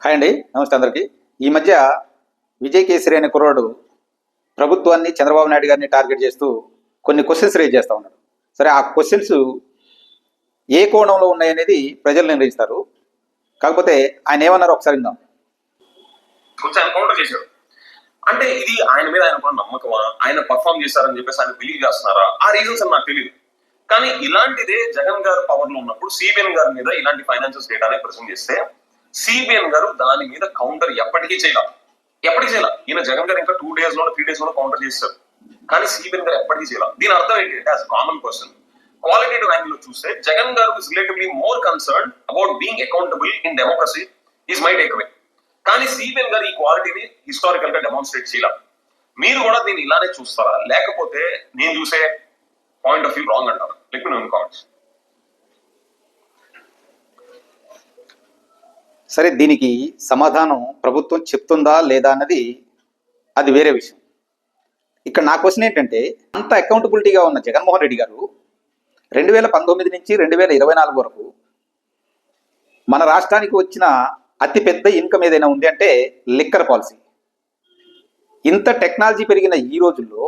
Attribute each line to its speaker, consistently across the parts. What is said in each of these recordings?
Speaker 1: Hi అండి నమస్తే అందరికీ. ఈ మధ్య విజయ్ కేసరి అనే కుర్రాడు ప్రభుత్వాన్ని చంద్రబాబు నాయుడు గారిని టార్గెట్ చేస్తూ కొన్ని క్వశ్చన్స్ రేజ్ చేస్తూ ఉన్నాడు సరే ఆ క్వశ్చన్స్ ఏ కోణంలో ఉన్నాయనేది ప్రజలు నిర్ణయిస్తారు కాకపోతే ఆయన ఏమన్నారు ఒకసారి విందాం.
Speaker 2: ఆయన కౌంటర్ చేశాడు. అంటే ఇది ఆయన మీద ఆయన కూడా నమ్మకమా? ఆయన పర్ఫామ్ చేశారని చెప్పేసి ఆయన బిలీవ్ చేస్తున్నారా? ఆ రీజన్స్ అని నాకు తెలియదు కానీ ఇలాంటిదే జగన్ గారు పవర్లో ఉన్నప్పుడు సిబిఎన్ గారి మీద ఇలాంటి ఫైనాన్షియల్ డేటానే ప్రజెంట్ చేస్తే సిబిఎన్ గారు దాని మీద కౌంటర్ ఎప్పటికీ చేయాల. ఎప్పటికీ చేయాల. ఈయన జగన్ గారు ఇంకా టూ డేస్లో త్రీ డేస్లో కౌంటర్ చేస్తారు కానీ సిబిఎన్ గారు ఎప్పటికీ చేయాలి. దీని అర్థం ఏంటంటే యాజ్ కామన్ పర్సన్ క్వాలిటేటివ్ యాంగిల్లో చూస్తే జగన్ గారు is relatively more concern about being accountable in democracy is my take away కానీ సిబిఎన్ గారు ఈ క్వాలిటీని హిస్టారికల్గా డెమాన్స్ట్రేట్ చేయాలి. మీరు కూడా దీన్ని ఇలానే చూస్తారా? లేకపోతే నేను చూసే పాయింట్ ఆఫ్ వ్యూ రాంగ్ అంటారు? లెక్ మీ కామెంట్స్
Speaker 1: సరే దీనికి సమాధానం ప్రభుత్వం చెప్తుందా లేదా అన్నది అది వేరే విషయం. ఇక్కడ నా క్వశ్చన్ ఏంటంటే అంత అకౌంటబిలిటీగా ఉన్న జగన్మోహన్ రెడ్డి గారు రెండు వేల పంతొమ్మిది నుంచి రెండు వేల ఇరవై నాలుగు వరకు మన రాష్ట్రానికి వచ్చిన అతిపెద్ద ఇన్కమ్ ఏదైనా ఉంది అంటే లిక్కర్ పాలసీ. ఇంత టెక్నాలజీ పెరిగిన ఈ రోజుల్లో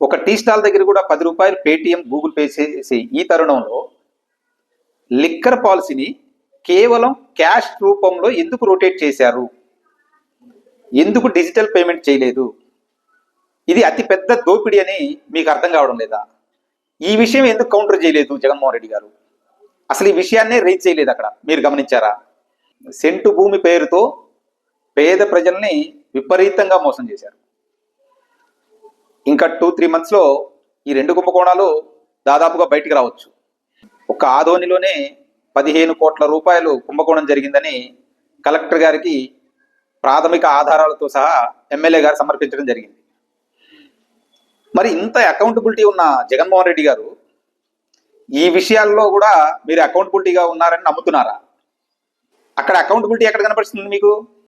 Speaker 1: ఒక టీ స్టాల్ దగ్గర కూడా పది రూపాయలు పేటిఎం గూగుల్ పే చేసే ఈ తరుణంలో లిక్కర్ పాలసీని కేవలం క్యాష్ రూపంలో ఎందుకు రొటేట్ చేశారు? ఎందుకు డిజిటల్ పేమెంట్ చేయలేదు? ఇది అతి పెద్ద దోపిడీ అని మీకు అర్థం కావడం లేదా? ఈ విషయం ఎందుకు కౌంటర్ చేయలేదు జగన్మోహన్ రెడ్డి గారు? అసలు ఈ విషయాన్నే రీచ్ చేయలేదు అక్కడ. మీరు గమనించారా? సెంటు భూమి పేరుతో పేద ప్రజల్ని విపరీతంగా మోసం చేశారు. ఇంకా టూ త్రీ మంత్స్లో ఈ రెండు కుంభకోణాలు దాదాపుగా బయటికి రావచ్చు. ఒక ఆదోనిలోనే పదిహేను కోట్ల రూపాయలు కుంభకోణం జరిగిందని కలెక్టర్ గారికి ప్రాథమిక ఆధారాలతో సహా ఎమ్మెల్యే గారు సమర్పించడం జరిగింది. మరి ఇంత అకౌంటబిలిటీ ఉన్న జగన్మోహన్ రెడ్డి గారు ఈ విషయాల్లో కూడా మీరు అకౌంటబిలిటీగా ఉన్నారని నమ్ముతున్నారా? అక్కడ అకౌంటబిలిటీ ఎక్కడ కనపడుతుంది మీకు?